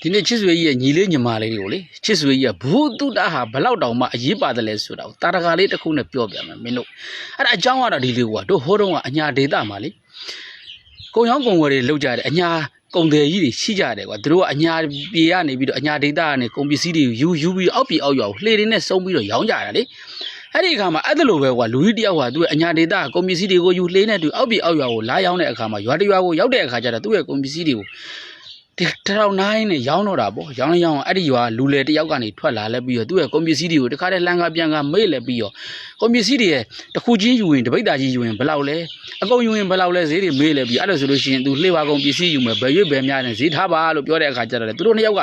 ဒီနေ့ချစ်စွေကြီးရဲ့ညီလေးညီမလေးတွေကိုလေချစ်စွေကြီးကဘူးတုတဟာဘလောက်တောင်မှအရေးပါတယ်လဲဆိုတာကိုတာတကာလေးတစ်ခုနဲ့ပြောပြမယ်မင်းတို့အဲ့ဒါအကြောင်းကတော့ဒီလေးကွာတို့ဟိုးတုန်းကအညာဒေတာမှာလေကုံရောင်းကုံဝယ်တွေလောက်ကြတယ်အညာကုံတယ်ကြီးတွေရှိကြတယ်ကွာသူတို့ကအညာပြေကနေပြီးတော့အညာဒေတာကနေကုံပစ္စည်းတွေယူယူပြီးအောက်ပြေအောက်ရွာကိုလှေတွေနဲ့စုံပြီးတော့ရောင်းကြတာလေအဲ့ဒီအခါမှာအဲ့ဒါလိုပဲကွာလူကြီးတယောက်ကသူ့ရဲ့အညာဒေတာကုံပစ္စည်းတွေကိုယူလှေနဲ့တူအောက်ပြေအောက်ရွာကိုလာရောင်းတဲ့အခါမှာရွာတရွာကိုရောက်တဲ့အခါကျတော့သူ့ရဲ့ကုံပစ္စည်းတွေကို ဒီတောင်နိုင်နဲ့ရောင်းတော့တာပေါ့ရောင်းရောင်းအဲ့ဒီရွာလူလေတယောက်ကနေထွက်လာလဲပြီးတော့သူ့ရဲ့ကွန်ပစ္စည်းတွေကိုတခါတည်းလန်ကပြန်ကမေ့လဲပြီးတော့ကွန်ပစ္စည်းတွေရဲ့တစ်ခုချင်းယူရင်တပိတ်တာကြီးယူရင်ဘယ်လောက်လဲအကုန်ယူရင်ဘယ်လောက်လဲဈေးတွေမေ့လဲပြီးအဲ့လိုဆိုလို့ရှိရင်သူလှေပါကုန်ပစ္စည်းယူမယ်ဘယ်ရွေ့ဘယ်များနဲ့ဈေးထားပါလို့ပြောတဲ့အခါကျတော့လေသူတို့နှစ်ယောက်က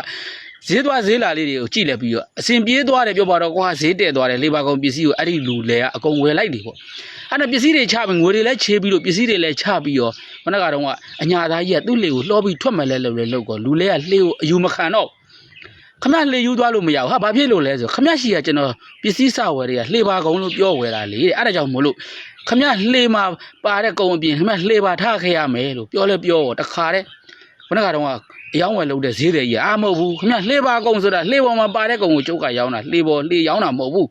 ဈေးသွားဈေးလာလေးတွေကိုကြည့်လဲပြီးတော့အစဉ်ပြေးသွားတယ်ပြောပါတော့ကွာဈေးတဲ့သွားတယ်လှေပါကုန်ပစ္စည်းကိုအဲ့ဒီလူလေကအကုန်ဝယ်လိုက်တယ်ပေါ့အဲ့ဒါပစ္စည်းတွေချပြီးငွေတွေလည်းချေးပြီးတော့ပစ္စည်းတွေလည်းချပြီးတော့ခဏကတော့ကအညာသားကြီးကသူ့လေကိုလှောပြီးထွက်မယ်လဲလို့လဲလို့ကောလူလေကလှေကိုအယူမခံတော့ခမလှေယူသွားလို့မရဘူးဟာဘာဖြစ်လို့လဲဆိုခမရှိကကျွန်တော်ပစ္စည်းစဝယ်တွေကလှေပါကုန်လို့ပြောဝယ်တာလေတဲ့အဲ့ဒါကြောင့်မို့လို့ခမလှေမှာပါတဲ့ကုံအပြင်ခမလှေပါထားခဲ့ရမယ်လို့ပြောလဲပြောတော့တခါတဲ့ခဏကတော့ အယောင်းဝယ်လုပ်တဲ့ဈေးတွေကြီးအာမဟုတ်ဘူးခမလှေပါကုံဆိုတာလှေပေါ်မှာပါတဲ့ကုံကိုကျုပ်ကရောင်းတာလှေပေါ်လှေရောင်းတာမဟုတ်ဘူး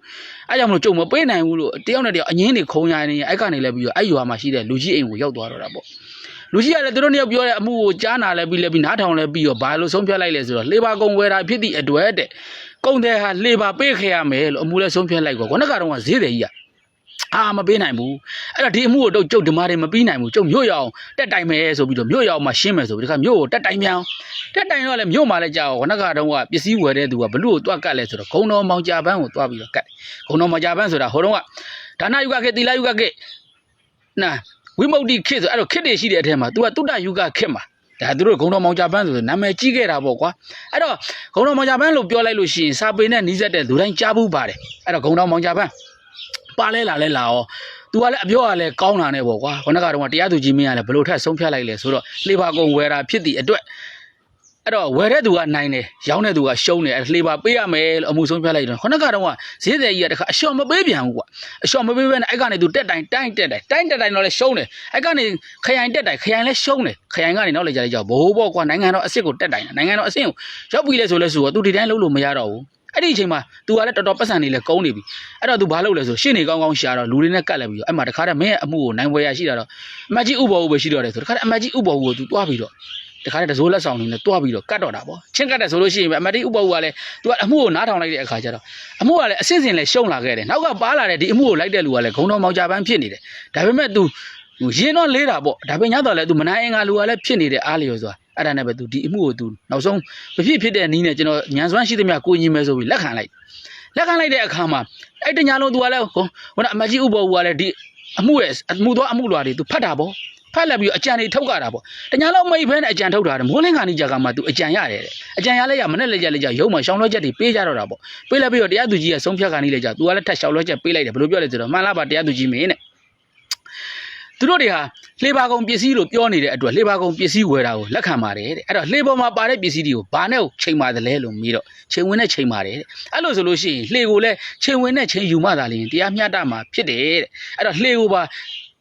အဲကြောင့်မလို့ကျုပ်မပေးနိုင်ဘူးလို့တယောက်နဲ့တယောက်အငင်းတွေခုံရနေအဲ့ကနေလဲပြီးတော့အဲ့ရွာမှာရှိတဲ့လူကြီးအိမ်ကိုရောက်သွားတော့တာပေါ့လူကြီးကလည်းသူတို့နှစ်ယောက်ပြောတဲ့အမှုကိုကြားနာလဲပြီးလဲပြီးနားထောင်လဲပြီးတော့ဘာလို့ဆုံးဖြတ်လိုက်လဲဆိုတော့လှေပါကုံဝယ်တာဖြစ်သည့်အတွက်တဲ့ကုံတဲ့ဟာလှေပါပေးခဲ့ရမယ်လို့အမှုလဲဆုံးဖြတ်လိုက်ကောခုနကတော့ကဈေးတယ်ကြီးက အာမပေးနိုင်ဘူးအဲ့တော့ဒီအမှုကိုတော့ကျုပ်ဒီမာတွေမပြီးနိုင်ဘူးကျုပ်မြို့ရအောင်တက်တိုင်မယ်ဆိုပြီးတော့မြို့ရအောင်မှရှင်းမယ်ဆိုပြီးဒီခါမြို့ကိုတက်တိုင်မြန်တက်တိုင်တော့လည်းမြို့မှာလည်းကြာအောင်ခဏကတော့ကပစ္စည်းဝယ်တဲ့သူကဘလို့ကိုတွားကတ်လဲဆိုတော့ဂုံတော်မောင်ကြပန်းကိုတွားပြီးတော့ကတ်ဂုံတော်မောင်ကြပန်းဆိုတာဟိုတုန်းကဒါနယုကခေတ်သီလယုကခေတ်နာဝိမု ക്തി ခေတ်ဆိုအဲ့တော့ခေတ်တွေရှိတဲ့အထက်မှာ तू ကတုတ္တယုကခေတ်မှာဒါသူတို့ဂုံတော်မောင်ကြပန်းဆိုနာမည်ကြီးခဲ့တာပေါ့ကွာအဲ့တော့ဂုံတော်မောင်ကြပန်းလို့ပြောလိုက်လို့ရှိရင်စာပေနဲ့နီးစပ်တဲ့လူတိုင်းကြားဘူးပါတယ်အဲ့တော့ဂုံတော်မောင်ကြပန်း ပါလဲလာလဲလာရောသူကလည်းအပြောကလည်းကောင်းတာနဲ့ပေါ့ကွာခொနကတော့တရားသူကြီးမင်းကလည်းဘလို့ထက်ဆုံးဖြတ်လိုက်လဲဆိုတော့လေဘာကုံဝယ်တာဖြစ်သည့်အတွက်အဲ့တော့ဝယ်တဲ့သူကနိုင်တယ်ရောင်းတဲ့သူကရှုံးတယ်လေဘာပေးရမယ်လို့အမှုဆုံးဖြတ်လိုက်တယ်ခொနကတော့ဈေးတယ်ကြီးကတခါအလျှော်မပေးပြန်ဘူးကွာအလျှော်မပေးဘဲနဲ့အဲ့ကနေသူတက်တိုင်းတိုင်းတက်တိုင်းတိုင်းတက်တိုင်းတော့လည်းရှုံးတယ်အဲ့ကနေခရိုင်တက်တိုင်းခရိုင်လည်းရှုံးတယ်ခရိုင်ကနေနောက်လည်းကြလိုက်ကြဘိုးပေါ့ကွာနိုင်ငံတော်အစ်စ်ကိုတက်တိုင်းနိုင်ငံတော်အစ်စ်ကိုရောက်ပြီလဲဆိုလဲဆိုတော့သူဒီတိုင်းလုံးလို့မရတော့ဘူး အဲ့ဒီအချိန်မှာ तू ကလည်းတော်တော်ပတ်စံနေလဲကုန်းနေပြီအဲ့တော့ तू ဘာလုပ်လဲဆိုရှင်းနေကောင်းကောင်းရှာတော့လူတွေနဲ့ကတ်လဲပြီးတော့အဲ့မှာတခါတည်းမင်းရဲ့အမှုကိုနိုင်ဝယ်ရရှိတာတော့အမတ်ကြီးဥပ္ပေါ်ဦးပဲရှိတော့တယ်ဆိုတခါတည်းအမတ်ကြီးဥပ္ပေါ်ဦးကို तू တွားပြီးတော့တခါတည်းတစိုးလက်ဆောင်နေနဲ့တွားပြီးတော့ကတ်တော့တာပေါ့ချင်းကတ်တယ်ဆိုလို့ရှိရင်ပဲအမတ်ကြီးဥပ္ပေါ်ဦးကလည်း तू ကအမှုကိုနားထောင်လိုက်တဲ့အခါကျတော့အမှုကလည်းအစစ်စင်လဲရှုံလာခဲ့တယ်နောက်ကပါလာတဲ့ဒီအမှုကိုလိုက်တဲ့လူကလည်းဂုံတော်မောင်ကြပန်းဖြစ်နေတယ်ဒါပေမဲ့ तू ရင်တော့လေးတာပေါ့ဒါပေမဲ့ညတော့လဲ तू မနိုင်အင်္ဂါလူကလည်းဖြစ်နေတဲ့အားလျော်ဆိုတာ အဲ့ဒါနဲ့ပဲသူဒီအမှုကိုသူနောက်ဆုံးဖြစ်ဖြစ်တဲ့နီးနဲ့ကျွန်တော်ညံစွမ်းရှိသမျှကိုညီမယ်ဆိုပြီးလက်ခံလိုက်လက်ခံလိုက်တဲ့အခါမှာအဲ့တညာလုံးသူကလည်းဟိုဟိုနအမကြီးဥပ္ပေါ်ကလည်းဒီအမှုရဲ့အမှုသွားအမှုလွာတွေသူဖတ်တာပေါ့ဖတ်လိုက်ပြီးအကြံတွေထုတ်ကြတာပေါ့တညာလုံးမိတ်ဖဲနဲ့အကြံထုတ်တာတယ်မိုးလင်းခါနီကြကမှ तू အကြံရတယ်တဲ့အကြံရလဲရမနဲ့လဲကြလဲကြရုံမှာရှောင်းလွှဲချက်တွေပေးကြတော့တာပေါ့ပေးလိုက်ပြီးတော့တရားသူကြီးကဆုံးဖြတ်ခါနီလဲကြ तू ကလည်းထက်ရှောင်းလွှဲချက်ပေးလိုက်တယ်ဘယ်လိုပြောလဲဆိုတော့မှန်လားပါတရားသူကြီးမင်းတဲ့ သူတို့တွေဟာလှေပါကုံပစ္စည်းလို့ပြောနေတဲ့အတွက်လှေပါကုံပစ္စည်းဝယ်တာကိုလက်ခံပါတယ်တဲ့အဲ့တော့လှေပေါ်မှာပါတဲ့ပစ္စည်းတွေကိုဘာနဲ့ချိန်ပါတယ်လဲလို့မေးတော့ချိန်ဝင်နဲ့ချိန်ပါတယ်တဲ့အဲ့လိုဆိုလို့ရှိရင်လှေကိုလည်းချိန်ဝင်နဲ့ချိန်ယူမှသာလျှင်တရားမျှတမှာဖြစ်တယ်တဲ့အဲ့တော့လှေကိုပါ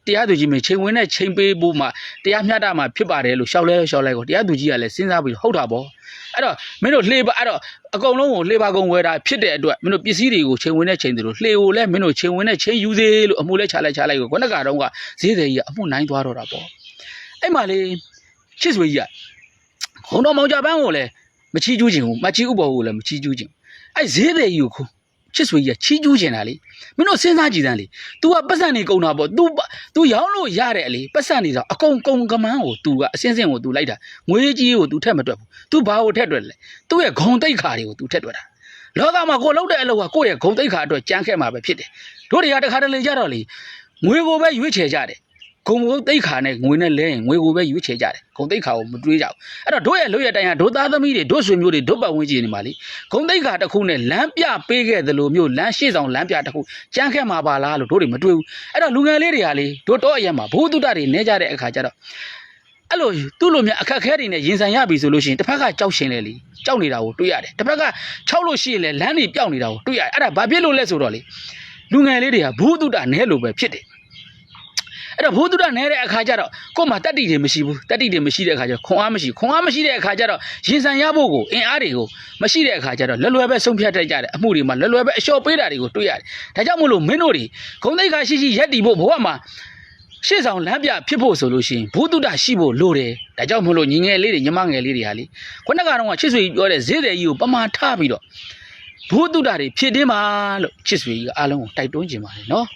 တရားသူကြီးမင်းချိန်ဝင်နဲ့ချိန်ပေးဖို့မှတရားမျှတမှာဖြစ်ပါတယ်လို့ရှောက်လဲရှောက်လဲကိုတရားသူကြီးကလည်းစဉ်းစားပြီးဟုတ်တာပေါ့အဲ့တော့မင်းတို့လှေပါအဲ့တော့အကုန်လုံးကိုလှေပါကုံဝယ်တာဖြစ်တဲ့အတွက်မင်းတို့ပစ္စည်းတွေကိုချိန်ဝင်နဲ့ချိန်တယ်လို့လှေကိုလည်းမင်းတို့ချိန်ဝင်နဲ့ချိန်ယူစေလို့အမှုလဲချလိုက်ချလိုက်ကိုခုနကတော့ကဈေးတယ်ကြီးကအမှုနိုင်သွားတော့တာပေါ့အဲ့မှာလေချစ်ဆွေကြီးကခုံတော်မောင်ကြပန်းကိုလည်းမချီးကျူးခြင်းဘူးမချီးဥပ္ပေါ်ကိုလည်းမချီးကျူးခြင်းအဲ့ဈေးတယ်ကြီးကို ခုချစ်ဆွေကြီးကချီးကျူးခြင်းတာလေမင်းတို့စဉ်းစားကြည့်စမ်းလေ तू ကပတ်စံနေကုန်တာပေါ့ तू तू ရောင်းလို့ရတယ်လေပတ်စံနေတော့အကုန်ကုန်ကမန်းကို तू ကအစင်းစင်းကို तू လိုက်တာငွေကြီးကို तू ထက်မတွက်ဘူး तू ဘာကိုထက်တွက်လဲသူ့ရဲ့ဂုံတိတ်ခါတွေကို तू ထက်တွက်တာလောကမှာကိုယ်လောက်တဲ့အလုပ်ကကိုယ့်ရဲ့ဂုံတိတ်ခါအတွက်ကြမ်းခဲ့မှာပဲဖြစ်တယ်တို့တွေကတခါတလေကြတော့လေငွေကိုပဲရွေးချယ်ကြတယ် ဂုံဘုတ်တိတ်ခါနဲ့ငွေနဲ့လဲရင်ငွေကိုပဲရွေးချယ်ကြတယ်ဂုံတိတ်ခါကိုမတွေးကြဘူးအဲ့တော့တို့ရဲ့လွတ်ရတိုင်ဟာတို့သားသမီးတွေတို့ဆွေမျိုးတွေတို့ပတ်ဝန်းကျင်နေမှာလေဂုံတိတ်ခါတစ်ခုနဲ့လမ်းပြပေးခဲ့သလိုမျိုးလမ်းရှိဆောင်လမ်းပြတစ်ခုကြမ်းခဲ့မှာပါလားလို့တို့တွေမတွေးဘူးအဲ့တော့လူငယ်လေးတွေကလေတို့တော့အရက်မှာဘိုးတုတ္တတွေနေကြတဲ့အခါကျတော့အဲ့လိုသူ့လိုမျိုးအခက်အခဲတွေနဲ့ရင်ဆိုင်ရပြီဆိုလို့ရှိရင်တစ်ဖက်ကကြောက်ရှင်လေလေကြောက်နေတာကိုတွေးရတယ်တစ်ဖက်က၆လို့ရှိရင်လေလမ်းတွေပျောက်နေတာကိုတွေးရတယ်အဲ့ဒါဘာဖြစ်လို့လဲဆိုတော့လေလူငယ်လေးတွေကဘိုးတုတ္တနဲလို့ပဲဖြစ်တယ် အဲ့တော့ဘုသူတနေတဲ့အခါကျတော့ကို့မှာတက်တိတွေမရှိဘူးတက်တိတွေမရှိတဲ့အခါကျတော့ခွန်အားမရှိခွန်အားမရှိတဲ့အခါကျတော့ရင်ဆန်ရဖို့ကိုအင်အားတွေကိုမရှိတဲ့အခါကျတော့လွယ်လွယ်ပဲဆုံးဖြတ်တတ်ကြတယ်အမှုတွေမှာလွယ်လွယ်ပဲအလျှော့ပေးတာတွေကိုတွေ့ရတယ်ဒါကြောင့်မို့လို့မင်းတို့တွေဂုံသိက္ခာရှိရှိရက်တည်ဖို့ဘဝမှာရှေ့ဆောင်လမ်းပြဖြစ်ဖို့ဆိုလို့ရှိရင်ဘုသူတရှိဖို့လိုတယ်ဒါကြောင့်မို့လို့ညီငယ်လေးတွေညီမငယ်လေးတွေဟာလေခုနကတော့ကချစ်ဆွေကြီးပြောတဲ့ဈေးတယ်ကြီးကိုပမာထားပြီးတော့ဘုသူတတွေဖြစ်တင်းပါလို့ချစ်ဆွေကြီးကအားလုံးကိုတိုက်တွန်းခြင်းပါတယ်နော်